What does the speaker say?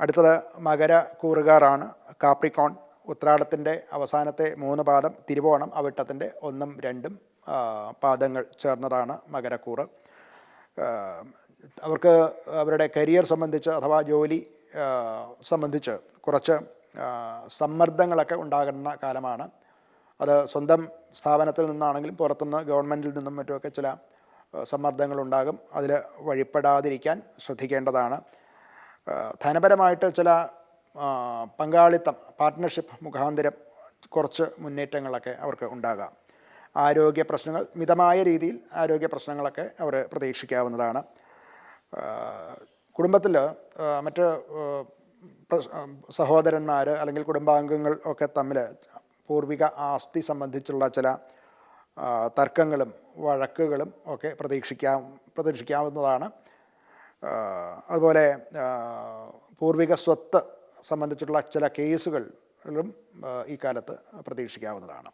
അടുത്തത് മകര കൂറുകാറാണ്. കാപ്രിക്കോൺ ഉത്രാടത്തിന്റെ അവസാനത്തെ മൂന്ന് പാദം തിരുവോണം അവിട്ടത്തിന്റെ ഒന്നും രണ്ടും പാദങ്ങൾ ചേർന്നതാണ് മകരക്കൂറ് അവർക്ക് അവരുടെ കരിയർ സംബന്ധിച്ച് അഥവാ ജോലി സംബന്ധിച്ച് കുറച്ച് സമ്മർദ്ദങ്ങളൊക്കെ ഉണ്ടാകുന്ന കാലമാണ്. അത് സ്വന്തം സ്ഥാപനത്തിൽ നിന്നാണെങ്കിലും പുറത്തുനിന്ന് ഗവൺമെന്റിൽ നിന്നും മറ്റുമൊക്കെ ചില സമ്മർദ്ദങ്ങളുണ്ടാകും. അതിൽ വഴിപ്പെടാതിരിക്കാൻ ശ്രദ്ധിക്കേണ്ടതാണ്. ധനപരമായിട്ട് ചില പങ്കാളിത്തം പാർട്ട്ണർഷിപ്പ് മുഖാന്തരം കുറച്ച് മുന്നേറ്റങ്ങളൊക്കെ അവർക്ക് ഉണ്ടാകാം. ആരോഗ്യ പ്രശ്നങ്ങൾ മിതമായ രീതിയിൽ ആരോഗ്യ പ്രശ്നങ്ങളൊക്കെ അവർ പ്രതീക്ഷിക്കാവുന്നതാണ്. കുടുംബത്തിൽ മറ്റ് സഹോദരന്മാർ അല്ലെങ്കിൽ കുടുംബാംഗങ്ങൾ ഒക്കെ തമ്മിൽ പൂർവിക ആസ്തി സംബന്ധിച്ചുള്ള ചില തർക്കങ്ങളും വഴക്കുകളും ഒക്കെ പ്രതീക്ഷിക്കാം പ്രതീക്ഷിക്കാവുന്നതാണ്. അതുപോലെ പൂർവിക സ്വത്ത് സംബന്ധിച്ചിട്ടുള്ള ചില കേസുകളും ആ, ഈ കാലത്ത് പ്രതീക്ഷിക്കാവുന്നതാണ്.